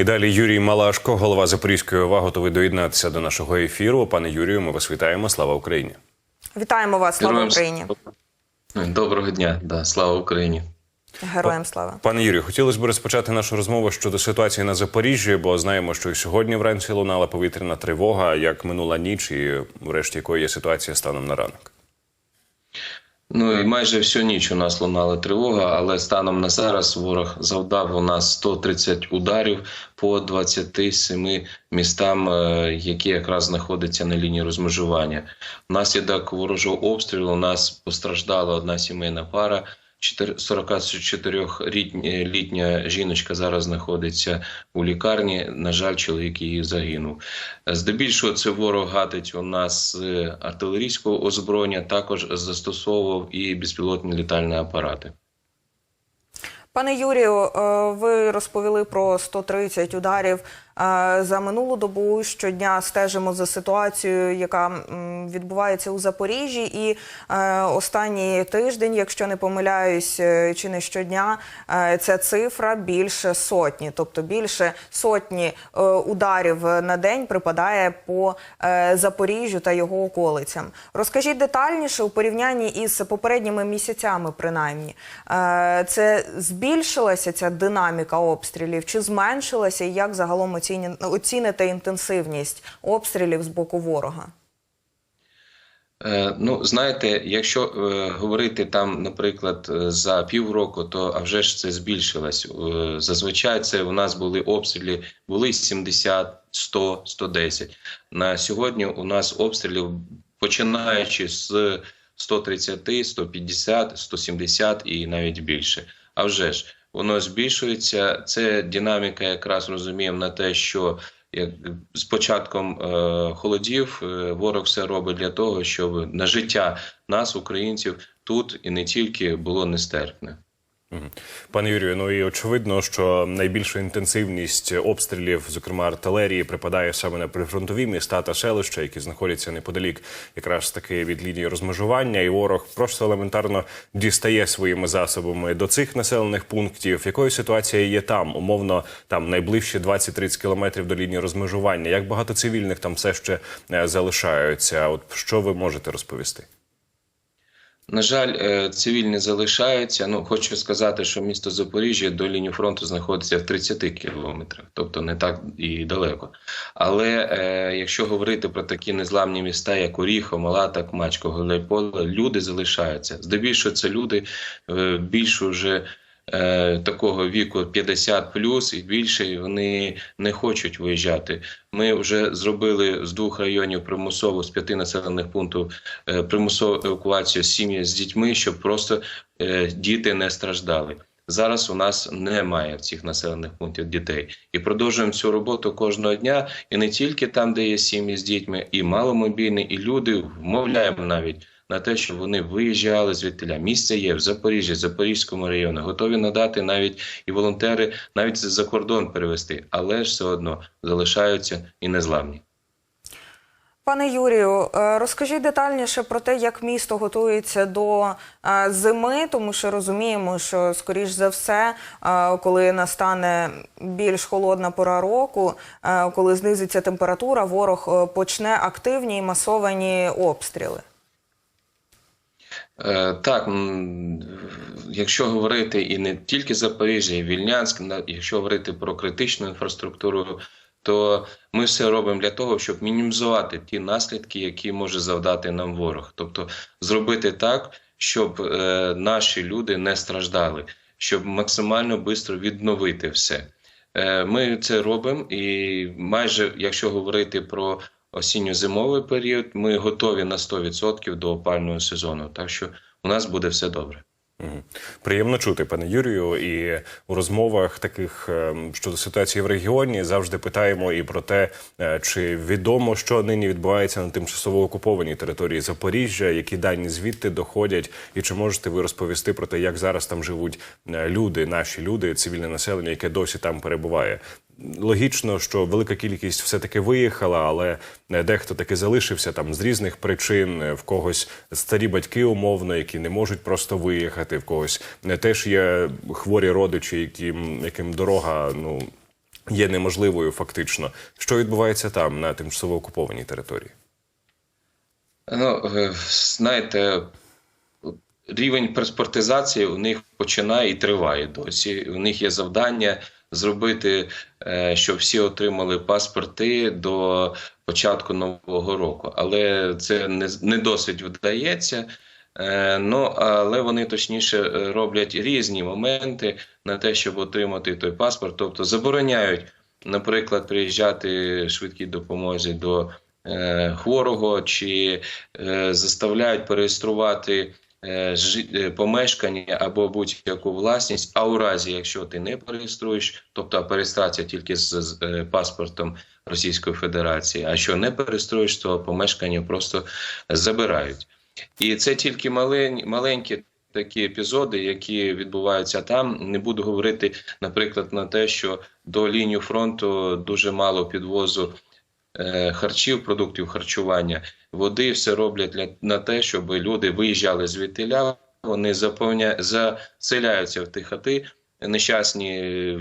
І далі Юрій Малашко, голова Запорізької ОВА, готовий доєднатися до нашого ефіру. Пане Юрію, ми вас вітаємо. Слава Україні! Вітаємо вас, слава Героям Україні! слава. Доброго дня, да, слава Україні. Героям слава! Пане Юрію, хотілося б розпочати нашу розмову щодо ситуації на Запоріжжі, бо знаємо, що і сьогодні вранці лунала повітряна тривога, як минула ніч, і врешті якою є ситуація станом на ранок. Ну і майже всю ніч у нас лунала тривога, але станом на зараз ворог завдав у нас 130 ударів по 27 містам, е, які якраз знаходяться на лінії розмежування. Внаслідок ворожого обстрілу у нас постраждала одна сімейна пара. 44-літня жіночка зараз знаходиться у лікарні. На жаль, чоловік її загинув. Здебільшого це ворог гатить у нас з артилерійського озброєння, також застосовував і безпілотні літальні апарати. Пане Юрію, е, ви розповіли про 130 ударів за минулу добу. Щодня стежимо за ситуацією, яка відбувається у Запоріжжі. І е, останній тиждень, якщо не помиляюсь, е, чи не щодня, е, ця цифра більше сотні, тобто більше сотні ударів на день припадає по Запоріжжю та його околицям. Розкажіть детальніше у порівнянні із попередніми місяцями, принаймні, це збільшилася ця динаміка обстрілів чи зменшилася, і як загалом оціні- оціните інтенсивність обстрілів з боку ворога? Е, Ну, знаєте, якщо е, говорити там, наприклад, е, за півроку, то а вже ж це збільшилось. Е, зазвичай це у нас були обстріли, були 70, 100, 110. На сьогодні у нас обстрілів починаючи з 130, 150, 170 і навіть більше. А вже ж воно збільшується. Це динаміка, якраз розуміємо на те, що як з початком е, холодів е, ворог все робить для того, щоб на життя нас, українців, тут і не тільки було нестерпне. Пане Юрію, ну і очевидно, що найбільша інтенсивність обстрілів, зокрема артилерії, припадає саме на прифронтові міста та селища, які знаходяться неподалік, якраз таки від лінії розмежування, і ворог просто елементарно дістає своїми засобами до цих населених пунктів. Якою ситуація є там? Умовно, там найближчі 20-30 кілометрів до лінії розмежування. Як багато цивільних там все ще е, залишаються? От що ви можете розповісти? На жаль, е, цивільні залишаються. Ну хочу сказати, що місто Запоріжжя до лінії фронту знаходиться в 30 кілометрах, тобто не так і далеко. Але е, якщо говорити про такі незламні міста, як Оріхо, Малата, Кмачко, Голейполе, люди залишаються. Здебільшого це люди е, більш уже такого віку 50 плюс і більше, вони не хочуть виїжджати. Ми вже зробили з двох районів примусову з п'яти населених пунктів е, примусову евакуацію сім'ї з дітьми, щоб просто е, діти не страждали. Зараз у нас немає в цих населених пунктів дітей, і продовжуємо цю роботу кожного дня. І не тільки там, де є сім'ї з дітьми, і маломобільні, і люди вмовляємо навіть на те, щоб вони виїжджали звідтиля. Місце є в Запоріжжі, Запорізькому районі, готові надати навіть і волонтери, навіть за кордон перевести, але ж все одно залишаються і незламні. Пане Юрію, е, розкажіть детальніше про те, як місто готується до е, зими, тому що розуміємо, що скоріш за все, е, коли настане більш холодна пора року, коли знизиться температура, ворог почне активні і масовані обстріли. Е, Так, якщо говорити і не тільки Запоріжжя, і Вільнянськ, якщо говорити про критичну інфраструктуру, то ми все робимо для того, щоб мінімізувати ті наслідки, які може завдати нам ворог. Тобто зробити так, щоб е, наші люди не страждали, щоб максимально швидко відновити все. Е, Ми це робимо, і майже якщо говорити про осінньо-зимовий період, ми готові на 100% до опального сезону. Так що у нас буде все добре. Приємно чути, пане Юрію. І у розмовах таких ем, щодо ситуації в регіоні завжди питаємо і про те, е, чи відомо, що нині відбувається на тимчасово окупованій території Запоріжжя, які дані звідти доходять, і чи можете ви розповісти про те, як зараз там живуть е, люди, наші люди, цивільне населення, яке досі там перебуває. Логічно, що велика кількість все таки виїхала, але е, дехто таки залишився там з різних причин. е, В когось старі батьки умовно, які не можуть просто виїхати. В когось е, теж є хворі родичі, яким яким дорога ну є неможливою фактично. Що відбувається там на тимчасово окупованій території? Ну, знаєте, рівень паспортизації у них починає і триває досі. У них є завдання зробити, е, щоб всі отримали паспорти до початку нового року. Але це не, досить вдається. Е, Ну, але вони точніше роблять різні моменти на те, щоб отримати той паспорт. Тобто забороняють, наприклад, приїжджати швидкій допомозі до е, хворого, чи е, заставляють переєструвати помешкання або будь-яку власність. А у разі, якщо ти не переєструєш, тобто переєстрація тільки з, е, паспортом Російської Федерації, а що не переєструєш, то помешкання просто забирають. І це тільки малень, маленькі такі епізоди, які відбуваються там. Не буду говорити, наприклад, на те, що до лінії фронту дуже мало підвозу е, харчів, продуктів харчування, води, все роблять для на те, щоб люди виїжджали звідтиля. Вони заповня заселяються в ті хати. Нещасні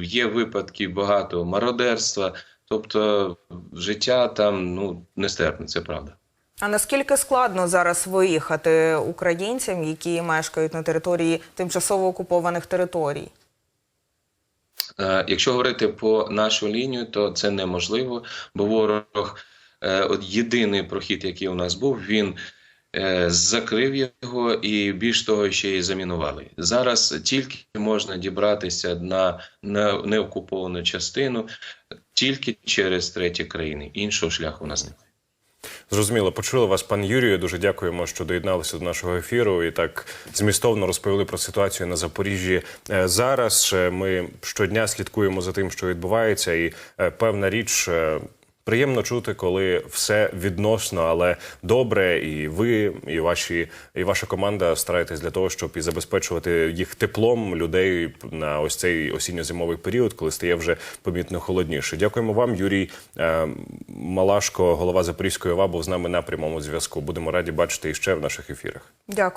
є випадки багато мародерства. Тобто життя там ну нестерпне, це правда. А наскільки складно зараз виїхати українцям, які мешкають на території тимчасово окупованих територій? Е, Якщо говорити по нашу лінію, то це неможливо, бо ворог е, от єдиний прохід, який у нас був, він е, закрив його і більш того, ще й замінували. Зараз тільки можна дібратися на, неокуповану частину тільки через треті країни. Іншого шляху у нас немає. Зрозуміло, почули вас, пан Юрію. Дуже дякуємо, що доєдналися до нашого ефіру і так змістовно розповіли про ситуацію на Запоріжжі Е, зараз. Е, Ми щодня слідкуємо за тим, що відбувається, і е, певна річ. Приємно чути, коли все відносно, але добре, і ви, і ваші, і ваша команда стараєтесь для того, щоб і забезпечувати їх теплом людей на ось цей осінньо-зимовий період, коли стає вже помітно холодніше. Дякуємо вам, Юрій е, Малашко, голова Запорізької ОВА, був з нами на прямому зв'язку. Будемо раді бачити іще в наших ефірах. Дякую.